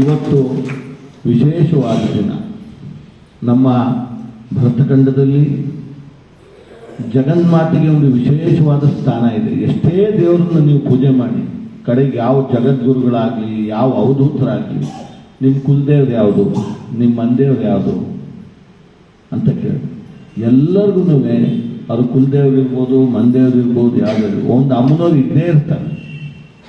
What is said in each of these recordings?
ಇವತ್ತು ವಿಶೇಷವಾದ ದಿನ. ನಮ್ಮ ಭರತಖಂಡದಲ್ಲಿ ಜಗನ್ಮಾತೆಗೆ ಒಂದು ವಿಶೇಷವಾದ ಸ್ಥಾನ ಇದೆ. ಎಷ್ಟೇ ದೇವರನ್ನು ನೀವು ಪೂಜೆ ಮಾಡಿ, ಕಡೆಗೆ ಯಾವ ಜಗದ್ಗುರುಗಳಾಗಲಿ, ಯಾವ ಅವಧೂತರಾಗಲಿ ನಿಮ್ಮ ಕುಲದೇವ್ರು ಯಾವುದು, ನಿಮ್ಮ ಮಂದೇವ್ರು ಯಾವುದು ಅಂತ ಕೇಳಿ. ಎಲ್ಲರಿಗೂ ಅವ್ರ ಕುಲದೇವ್ರು ಇರ್ಬೋದು ಮಂದೇವ್ರು ಇರ್ಬೋದು, ಯಾವುದಾದ್ರು. ಒಂದು ಅಮ್ಮನವ್ರು ಇದ್ದೇ ಇರ್ತಾರೆ.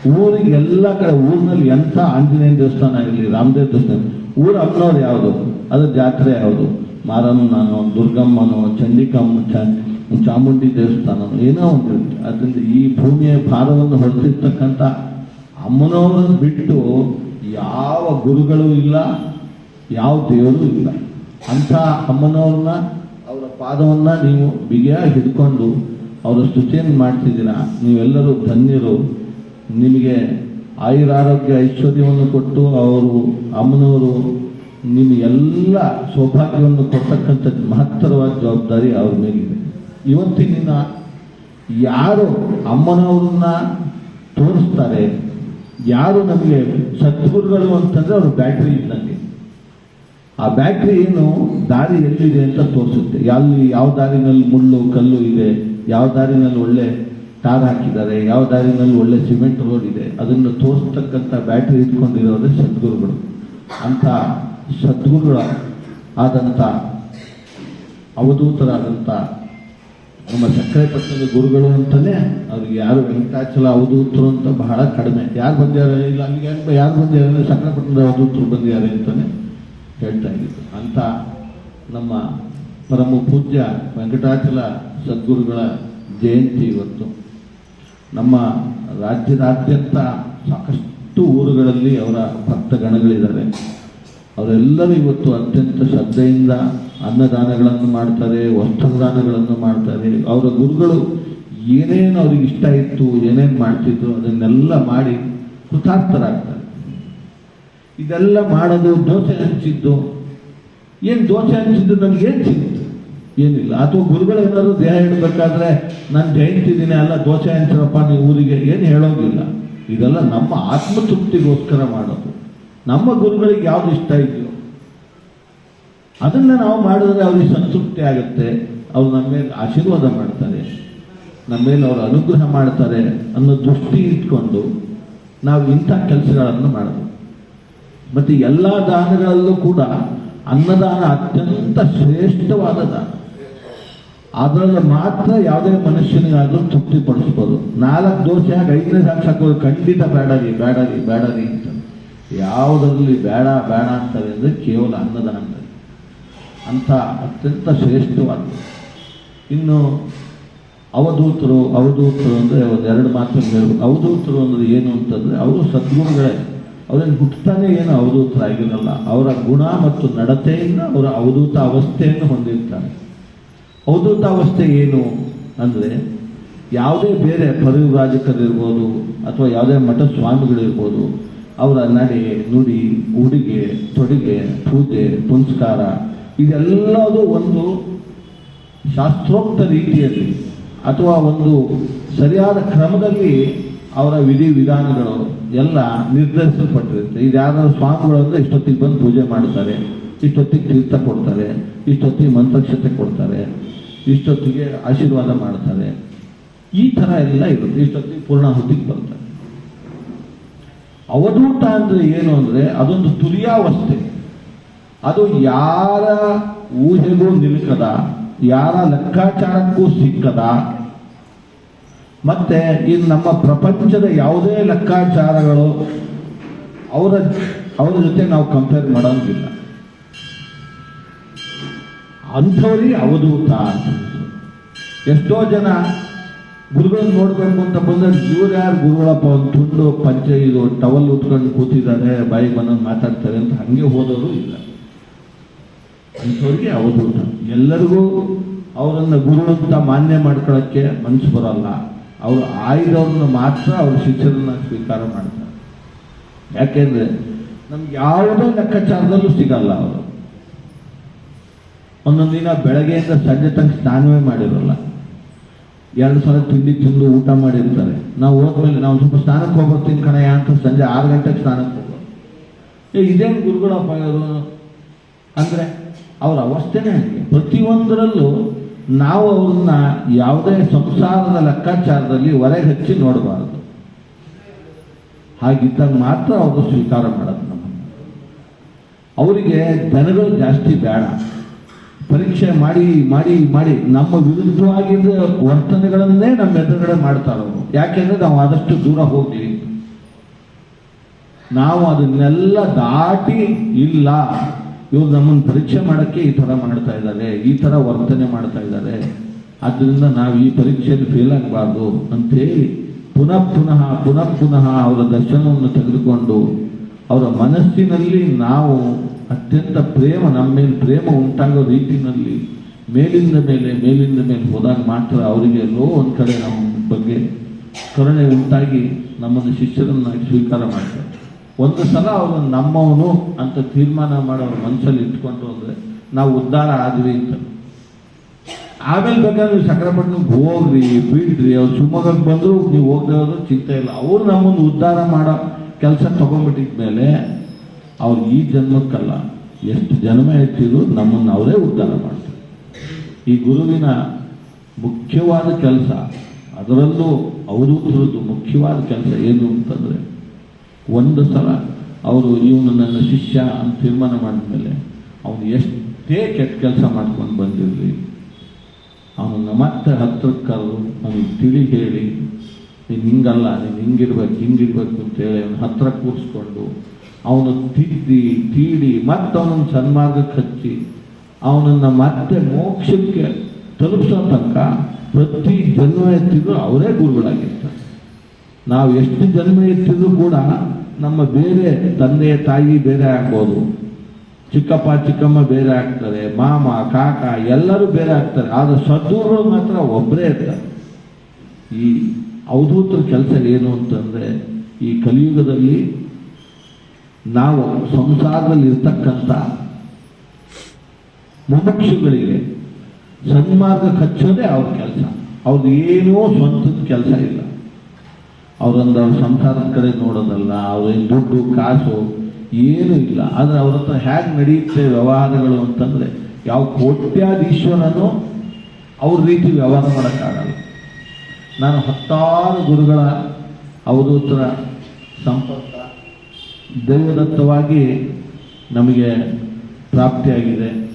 ಊರಿಗೆ ಎಲ್ಲ ಕಡೆ, ಊರಿನಲ್ಲಿ ಎಂಥ ಆಂಜನೇಯ ದೇವಸ್ಥಾನ ಆಗಲಿ ರಾಮದೇವ್ ದೇವಸ್ಥಾನ, ಊರ ಅಮ್ಮನವ್ರು ಯಾವುದು? ಅದ್ರ ಜಾತ್ರೆ ಯಾವುದು? ಮಾರಮ್ಮನೋ ದುರ್ಗಮ್ಮನೋ, ಚಂಡಿಕಮ್ಮ ಚಾಮುಂಡಿ ದೇವಸ್ಥಾನ, ಏನೋ ಒಂದು ಅದರಿಂದ ಈ ಭೂಮಿಯ ಭಾರವನ್ನು ಹೊರತಿರ್ತಕ್ಕಂಥ ಅಮ್ಮನವರನ್ನು ಬಿಟ್ಟು ಯಾವ ಗುರುಗಳು ಇಲ್ಲ, ಯಾವ ದೇವರು ಇಲ್ಲ. ಅಂಥ ಅಮ್ಮನವ್ರನ್ನ, ಅವರ ಪಾದವನ್ನು ನೀವು ಬಿಗಿಯಾಗಿ ಹಿಡ್ಕೊಂಡು ಅವರ ಸ್ತುತಿಯನ್ನು ಮಾಡ್ತಿದ್ದೀರಾ? ನೀವೆಲ್ಲರೂ ಧನ್ಯರು. ನಿಮಗೆ ಆಯುರಾರೋಗ್ಯ ಐಶ್ವರ್ಯವನ್ನು ಕೊಟ್ಟು ಅವರು ಅಮ್ಮನವರು ನಿಮಗೆಲ್ಲ ಸೌಭಾಗ್ಯವನ್ನು ಕೊಡ್ತಕ್ಕಂಥ ಮಹತ್ತರವಾದ ಜವಾಬ್ದಾರಿ ಅವ್ರ ಮೇಲಿದೆ. ಇವತ್ತಿನ ಯಾರು ಅಮ್ಮನವ್ರನ್ನ ತೋರಿಸ್ತಾರೆ, ಯಾರು ನಮಗೆ ಸದ್ಗುರುಗಳು ಅಂತಂದ್ರೆ ಅವರು ಬ್ಯಾಟ್ರಿ ಇದ್ದಂಗೆ. ಆ ಬ್ಯಾಟ್ರಿ ಏನು ದಾರಿ ಎಲ್ಲಿದೆ ಅಂತ ತೋರಿಸುತ್ತೆ. ಎಲ್ಲಿ ಯಾವ ದಾರಿನಲ್ಲಿ ಮುಳ್ಳು, ಕಲ್ಲು ಇದೆ, ಯಾವ ದಾರಿನಲ್ಲಿ ಒಳ್ಳೆ ಟಾರ್ ಹಾಕಿದ್ದಾರೆ ಯಾವ ದಾರಿನಲ್ಲಿ ಒಳ್ಳೆ ಸಿಮೆಂಟ್ ರೋಡ್ ಇದೆ, ಅದನ್ನು ತೋರಿಸ್ತಕ್ಕಂಥ ಬ್ಯಾಟ್ರಿ ಇಟ್ಕೊಂಡಿರೋದೇ ಸದ್ಗುರುಗಳು. ಅಂಥ ಸದ್ಗುರುಗಳ ಆದಂಥ ಅವಧೂತರಾದಂಥ ನಮ್ಮ ಸಕ್ಕರೆಪಟ್ಟಣದ ಗುರುಗಳು ಅಂತಲೇ ಅವ್ರಿಗೆ ಯಾರು ವೆಂಕಟಾಚಲ ಅವಧೂತರು ಅಂತ ಬಹಳ ಕಡಿಮೆ. ಯಾರು ಬಂದಿದ್ದಾರೆ? ಇಲ್ಲ ಅಲ್ಲಿಗೆ ಯಾರು ಬಂದಿದ್ದಾರೆ ಸಕ್ಕರೆ ಪಟ್ಟಣದ ಅವಧೂತರು ಬಂದಿದ್ದಾರೆ ಅಂತಲೇ ಹೇಳ್ತಾ ಇದ್ದರು ಅಂಥ ನಮ್ಮ ಪರಮ ಪೂಜ್ಯ ವೆಂಕಟಾಚಲ ಸದ್ಗುರುಗಳ ಜಯಂತಿ ಇವತ್ತು. ನಮ್ಮ ರಾಜ್ಯದಾದ್ಯಂತ ಸಾಕಷ್ಟು ಊರುಗಳಲ್ಲಿ ಅವರ ಭಕ್ತಗಣಗಳಿದ್ದಾರೆ. ಅವರೆಲ್ಲರೂ ಇವತ್ತು ಅತ್ಯಂತ ಶ್ರದ್ಧೆಯಿಂದ ಅನ್ನದಾನಗಳನ್ನು ಮಾಡ್ತಾರೆ, ವಸ್ತ್ರದಾನಗಳನ್ನು ಮಾಡ್ತಾರೆ. ಅವರ ಗುರುಗಳು ಏನೇನು ಅವ್ರಿಗೆ ಇಷ್ಟ ಇತ್ತು, ಏನೇನು ಮಾಡ್ತಿದ್ರು ಅದನ್ನೆಲ್ಲ ಮಾಡಿ ಕೃತಾರ್ಥರಾಗ್ತಾರೆ. ಇದೆಲ್ಲ ಮಾಡೋದು ದೋಸೆ ಹಂಚಿದ್ದು. ಏನು ದೋಸೆ ಹಂಚಿದ್ದು ನನಗೆ ಏನು ಸಿಗುತ್ತೆ ಏನಿಲ್ಲ. ಅಥವಾ ಗುರುಗಳು ಏನಾದ್ರು ದೇಹ ಹೇಳಬೇಕಾದ್ರೆ ನಾನು ದಿನ ಎಲ್ಲ ದೋಸೆ ಹಂಚರಪ್ಪ ನೀವು ಊರಿಗೆ ಏನು ಹೇಳೋದಿಲ್ಲ ಇದೆಲ್ಲ ನಮ್ಮ ಆತ್ಮತೃಪ್ತಿಗೋಸ್ಕರ ಮಾಡೋದು. ನಮ್ಮ ಗುರುಗಳಿಗೆ ಯಾವ್ದು ಇಷ್ಟ ಇದೆಯೋ. ಅದನ್ನ ನಾವು ಮಾಡಿದ್ರೆ ಅವ್ರಿಗೆ ಸಂತೃಪ್ತಿ ಆಗುತ್ತೆ. ಅವ್ರು ನಮ್ಮ ಮೇಲೆ ಆಶೀರ್ವಾದ ಮಾಡ್ತಾರೆ. ನಮ್ಮ ಮೇಲೆ ಅವರು ಅನುಗ್ರಹ ಮಾಡ್ತಾರೆ ಅನ್ನೋ ದೃಷ್ಟಿ ಇಟ್ಕೊಂಡು ನಾವು ಇಂಥ ಕೆಲಸಗಳನ್ನು ಮಾಡೋದು. ಮತ್ತು ಎಲ್ಲ ದಾನಗಳಲ್ಲೂ ಕೂಡ ಅನ್ನದಾನ ಅತ್ಯಂತ ಶ್ರೇಷ್ಠವಾದ ದಾನ. ಅದರಲ್ಲಿ ಮಾತ್ರ ಯಾವುದೇ ಮನುಷ್ಯನಿಗಾದ್ರೂ ತೃಪ್ತಿಪಡಿಸ್ಬೋದು. ನಾಲ್ಕು ದೋಷ ಹಾಕಿ ಐದನೇ ಸಾಕು ಖಂಡಿತ ಬೇಡರಿ ಬೇಡರಿ ಬೇಡರಿ ಅಂತ. ಯಾವುದರಲ್ಲಿ ಬೇಡ ಬೇಡ ಅಂತಾರೆ ಅಂದರೆ ಕೇವಲ ಅನ್ನದಾನದಲ್ಲಿ ಅಂಥ ಅತ್ಯಂತ ಶ್ರೇಷ್ಠವಾದ. ಇನ್ನು ಅವಧೂತರು ಅವಧೂತರು ಅಂದರೆ ಎರಡು ಮಾತು ಹೇಳ್ಬೋದು ಅವಧೂತರು ಅಂದರೆ ಏನು ಅಂತಂದರೆ ಅವರು ಸದ್ಗುರುಗಳೇ. ಅವರಲ್ಲಿ ಹುಟ್ಟತಾನೆ ಏನು ಅವಧೂತರಾಗಿರಲ್ಲ. ಅವರ ಗುಣ ಮತ್ತು ನಡತೆಯಿಂದ ಅವರ ಅವಧೂತ ಅವಸ್ಥೆಯನ್ನು ಹೊಂದಿರ್ತಾರೆ. ಅವಧೂತ ಅವಸ್ಥೆ ಏನು ಅಂದರೆ ಯಾವುದೇ ಬೇರೆ ಪರಿವ್ರಾಜಕರಿರ್ಬೋದು ಅಥವಾ ಯಾವುದೇ ಮಠ ಸ್ವಾಮಿಗಳಿರ್ಬೋದು ಅವರ ನಡೆ, ನುಡಿ, ಉಡುಗೆ, ತೊಡುಗೆ, ಪೂಜೆ, ಪುನಸ್ಕಾರ, ಇದೆಲ್ಲದೂ ಒಂದು ಶಾಸ್ತ್ರೋಕ್ತ ರೀತಿಯಲ್ಲಿ ಅಥವಾ ಒಂದು ಸರಿಯಾದ ಕ್ರಮದಲ್ಲಿ ಅವರ ವಿಧಿ ವಿಧಾನಗಳು ಎಲ್ಲ ನಿರ್ಧರಿಸಲ್ಪಟ್ಟಿರುತ್ತೆ. ಇದು ಯಾರಾದ್ರೂ ಸ್ವಾಮಿಗಳು ಅಂದರೆ ಇಷ್ಟೊತ್ತಿಗೆ ಬಂದು ಪೂಜೆ ಮಾಡ್ತಾರೆ ಇಷ್ಟೊತ್ತಿಗೆ ತೀರ್ಥ ಕೊಡ್ತಾರೆ, ಇಷ್ಟೊತ್ತಿಗೆ ಮಂತ್ರಕ್ಷತೆ ಕೊಡ್ತಾರೆ. ಇಷ್ಟೊತ್ತಿಗೆ ಆಶೀರ್ವಾದ ಮಾಡ್ತಾರೆ ಈ ಥರ ಎಲ್ಲ ಇರುತ್ತೆ ಇಷ್ಟೊತ್ತಿಗೆ ಪೂರ್ಣಾಹುತಿಗೆ ಬರ್ತಾರೆ ಅವಧೂತ ಅಂದರೆ ಏನು ಅಂದರೆ ಅದೊಂದು ತುರಿಯಾವಸ್ಥೆ ಅದು ಯಾರ ಊಹೆಗೂ ನಿಲುಕದ, ಯಾರ ಲೆಕ್ಕಾಚಾರಕ್ಕೂ ಸಿಕ್ಕದ. ಮತ್ತೆ ಇದು ನಮ್ಮ ಪ್ರಪಂಚದ ಯಾವುದೇ ಲೆಕ್ಕಾಚಾರಗಳು ಅವರ ಅವರ ಜೊತೆ ನಾವು ಕಂಪೇರ್ ಮಾಡೋಂಗಿಲ್ಲ. ಅಂಥವ್ರಿಗೆ ಅವಧೂತ ಎಷ್ಟೋ ಜನ ಗುರುಗಳನ್ನ ನೋಡ್ಬೇಕು ಅಂತ ಬಂದ್ರೆ ಇವ್ರು ಯಾರು ಗುರುಗಳಪ್ಪ ಒಂದು ತುಂಡು ಪಂಚೆ ಇದು ಟವಲ್ ಉತ್ಕೊಂಡು ಕೂತಿದ್ದಾರೆ, ಬಾಯಿ ಬಂದಂಗೆ ಮಾತಾಡ್ತಾರೆ ಅಂತ ಹಂಗೆ ಹೋದವರು ಇಲ್ಲ. ಅಂಥವ್ರಿಗೆ ಅವಧೂತ ಎಲ್ಲರಿಗೂ ಅವರನ್ನು ಗುರು ಅಂತ ಮಾನ್ಯ ಮಾಡ್ಕೊಳ್ಳೋಕ್ಕೆ ಮನಸ್ಸು ಬರಲ್ಲ. ಅವರು ಆಯ್ದವ್ರನ್ನ ಮಾತ್ರ ಅವ್ರ ಶಿಕ್ಷಣ ಸ್ವೀಕಾರ ಮಾಡ್ತಾರೆ. ಯಾಕೆಂದ್ರೆ ನಮ್ಗೆ ಯಾವುದೋ ಲೆಕ್ಕಾಚಾರದಲ್ಲೂ ಸಿಗಲ್ಲ ಅವರು. ಒಂದೊಂದು ದಿನ ಬೆಳಗ್ಗೆಯಿಂದ ಸಂಜೆ ತನಕ ಸ್ನಾನವೇ ಮಾಡಿರೋಲ್ಲ. ಎರಡು ಸಲ ತಿಂಡಿ ತಿಂದು ಊಟ ಮಾಡಿರ್ತಾರೆ. ನಾವು ಹೋದ್ಮೇಲೆ ನಾವು ಸ್ವಲ್ಪ ಸ್ನಾನಕ್ಕೆ ಹೋಗ್ಬರ್ತೀನಿ ಕಣಯ್ಯ ಅಂತ ಸಂಜೆ ಆರು ಗಂಟೆಗೆ ಸ್ನಾನಕ್ಕೆ ಹೋಗೋದು ಇದೇನು ಗುರುಗಳಪ್ಪ ಇವರು ಅಂದರೆ ಅವರ ಅವಸ್ಥೆನೇ ಹಾಗೆ. ಪ್ರತಿಯೊಂದರಲ್ಲೂ ನಾವು ಅವ್ರನ್ನ ಯಾವುದೇ ಸಂಸಾರದ ಲೆಕ್ಕಾಚಾರದಲ್ಲಿ ಹೊರಗೆ ಹಚ್ಚಿ ನೋಡಬಾರದು. ಹಾಗಿದ್ದಾಗ ಮಾತ್ರ ಅವರು ಸ್ವೀಕಾರ ಮಾಡೋದು ನಮ್ಮನ್ನು. ಅವರಿಗೆ ಜನಗಳು ಜಾಸ್ತಿ ಬೇಡ. ಪರೀಕ್ಷೆ ಮಾಡಿ ಮಾಡಿ ಮಾಡಿ. ನಮ್ಮ ವಿರುದ್ಧವಾಗಿದ್ದ ವರ್ತನೆಗಳನ್ನೇ ನಮ್ಮ ಎದುರುಗಡೆ ಮಾಡ್ತಾರೆ ಯಾಕೆಂದ್ರೆ ನಾವು ಆದಷ್ಟು ದೂರ ಹೋಗ್ಲಿ. ನಾವು ಅದನ್ನೆಲ್ಲ ದಾಟಿ ಇಲ್ಲ. ಇವ್ರು ನಮ್ಮನ್ನು ಪರೀಕ್ಷೆ ಮಾಡೋಕ್ಕೆ ಈ ಥರ ಮಾಡ್ತಾ ಇದ್ದಾರೆ, ಈ ಥರ ವರ್ತನೆ ಮಾಡ್ತಾ ಇದ್ದಾರೆ. ಆದ್ದರಿಂದ ನಾವು ಈ ಪರೀಕ್ಷೆಯಲ್ಲಿ ಫೇಲ್ ಆಗಬಾರ್ದು ಅಂತೇಳಿ ಪುನಃ ಪುನಃ ಪುನಃ ಪುನಃ ಅವರ ದರ್ಶನವನ್ನು ತೆಗೆದುಕೊಂಡು ಅವರ ಮನಸ್ಸಿನಲ್ಲಿ ನಾವು ಅತ್ಯಂತ ಪ್ರೇಮ, ನಮ್ಮ ಮೇಲೆ ಪ್ರೇಮ ಉಂಟಾಗೋ ರೀತಿಯಲ್ಲಿ ಮೇಲಿಂದ ಮೇಲೆ ಮೇಲಿಂದ ಮೇಲೆ ಹೋದಾಗ ಮಾತ್ರ ಅವರಿಗೆ ಎಲ್ಲೋ ಒಂದು ಕಡೆ ನಮ್ಮ ಬಗ್ಗೆ ಕರುಣೆ ಉಂಟಾಗಿ ನಮ್ಮನ್ನು ಶಿಷ್ಯರನ್ನಾಗಿ ಸ್ವೀಕಾರ ಮಾಡ್ತಾರೆ. ಒಂದು ಸಲ ಅವನು ನಮ್ಮವನು ಅಂತ ತೀರ್ಮಾನ ಮಾಡೋ ಮನಸ್ಸಲ್ಲಿ ಇಟ್ಕೊಂಡು ಹೋದರೆ ನಾವು ಉದ್ಧಾರ ಆದ್ವಿ ಅಂತ. ಆಮೇಲೆ ಬೇಕಾದ್ರೆ ನೀವು ಸಕ್ರಪಟ್ಟಣಕ್ಕೆ ಹೋಗ್ರಿ ಬಿಡ್ರಿ ಅವ್ರು ಶಿವಮೊಗ್ಗಕ್ಕೆ ಬಂದ್ರು ನೀವು ಹೋಗದೆ ಹೋದ್ರೆ ಚಿಂತೆ ಇಲ್ಲ. ಅವ್ರು ನಮ್ಮನ್ನು ಉದ್ಧಾರ ಮಾಡೋ ಕೆಲಸ ತಗೊಂಡ್ಬಿಟ್ಟಿದ್ಮೇಲೆ ಅವ್ರು ಈ ಜನ್ಮಕ್ಕಲ್ಲ. ಎಷ್ಟು ಜನ್ಮ ಹೆಚ್ಚಿದ್ರು ನಮ್ಮನ್ನು ಅವರೇ ಉದ್ಧಾರ ಮಾಡ್ತಾರೆ. ಈ ಗುರುವಿನ ಮುಖ್ಯವಾದ ಕೆಲಸ, ಅದರಲ್ಲೂ ಅವಧೂತರದ್ದು ಮುಖ್ಯವಾದ ಕೆಲಸ ಏನು ಅಂತಂದರೆ, ಒಂದು ಸಲ ಅವರು ಇವನು ನನ್ನ ಶಿಷ್ಯ ಅಂತ ತೀರ್ಮಾನ ಮಾಡಿದ್ಮೇಲೆ ಅವನು ಎಷ್ಟೇ ಕೆಟ್ಟ ಕೆಲಸ ಮಾಡ್ಕೊಂಡು ಬಂದಿರಲಿ, ಅವನನ್ನು ಮತ್ತೆ ಹತ್ತಿರಕ್ಕೆ ಕರೆದು ಅವನಿಗೆ ತಿಳಿ ಹೇಳಿ, ನೀನು ಹಿಂಗಲ್ಲ, ನೀನು ಹಿಂಗಿರ್ಬೇಕು ಹಿಂಗಿರ್ಬೇಕು ಅಂತೇಳಿ ಅವನ ಹತ್ರ ಕೂರಿಸ್ಕೊಂಡು ಅವನು ತಿದ್ದಿ, ತೀಡಿ ಮತ್ತವನ ಸನ್ಮಾರ್ಗಕ್ಕೆ ಹಚ್ಚಿ ಅವನನ್ನು ಮತ್ತೆ ಮೋಕ್ಷಕ್ಕೆ ತಲುಪಿಸೋ ತನಕ ಪ್ರತಿ ಜನ್ಮ ಎತ್ತಿದ್ರು ಅವರೇ ಗುರುಗಳಾಗಿರ್ತಾರೆ. ನಾವು ಎಷ್ಟು ಜನ್ಮ ಎತ್ತಿದ್ರು ಕೂಡ ನಮ್ಮ ಬೇರೆ ತಂದೆ, ತಾಯಿ ಬೇರೆ ಆಗ್ಬೋದು. ಚಿಕ್ಕಪ್ಪ, ಚಿಕ್ಕಮ್ಮ ಬೇರೆ ಆಗ್ತಾರೆ, ಮಾಮ, ಕಾಕ ಎಲ್ಲರೂ ಬೇರೆ ಆಗ್ತಾರೆ. ಆದರೆ ಸದ್ಗುರುಗಳು ಮಾತ್ರ ಒಬ್ಬರೇ ಇರ್ತಾರೆ. ಈ ಅವಧೂತರ ಕೆಲಸ ಏನು ಅಂತಂದರೆ ಈ ಕಲಿಯುಗದಲ್ಲಿ ನಾವು ಸಂಸಾರದಲ್ಲಿ ಇರ್ತಕ್ಕಂಥ ಮುಮುಕ್ಷುಗಳಿಗೆ ಸನ್ಮಾರ್ಗ ಕಚ್ಚೋದೇ ಅವ್ರ ಕೆಲಸ. ಅವ್ರದ್ದು ಏನೂ ಸ್ವಂತದ ಕೆಲಸ ಇಲ್ಲ. ಅವರೊಂದು ಅವ್ರ ಸಂಸಾರದ ಕಡೆ ನೋಡೋದಲ್ಲ, ಅವ್ರೇನು ದುಡ್ಡು, ಕಾಸು ಏನೂ ಇಲ್ಲ. ಆದರೆ ಅವ್ರ ಹತ್ರ ಹೇಗೆ ನಡೆಯುತ್ತೆ ವ್ಯವಹಾರಗಳು ಅಂತಂದರೆ ಯಾವ ಕೋಟ್ಯಾಧೀಶ್ವರನೂ ಅವ್ರ ರೀತಿ ವ್ಯವಹಾರ ಮಾಡೋಕ್ಕಾಗಲ್ಲ. ನಾನು ಹತ್ತಾರು ಗುರುಗಳ ಅವಧೂತರ ಸಂಪರ್ಕ ದೈವದತ್ತವಾಗಿ ನಮಗೆ ಪ್ರಾಪ್ತಿಯಾಗಿದೆ.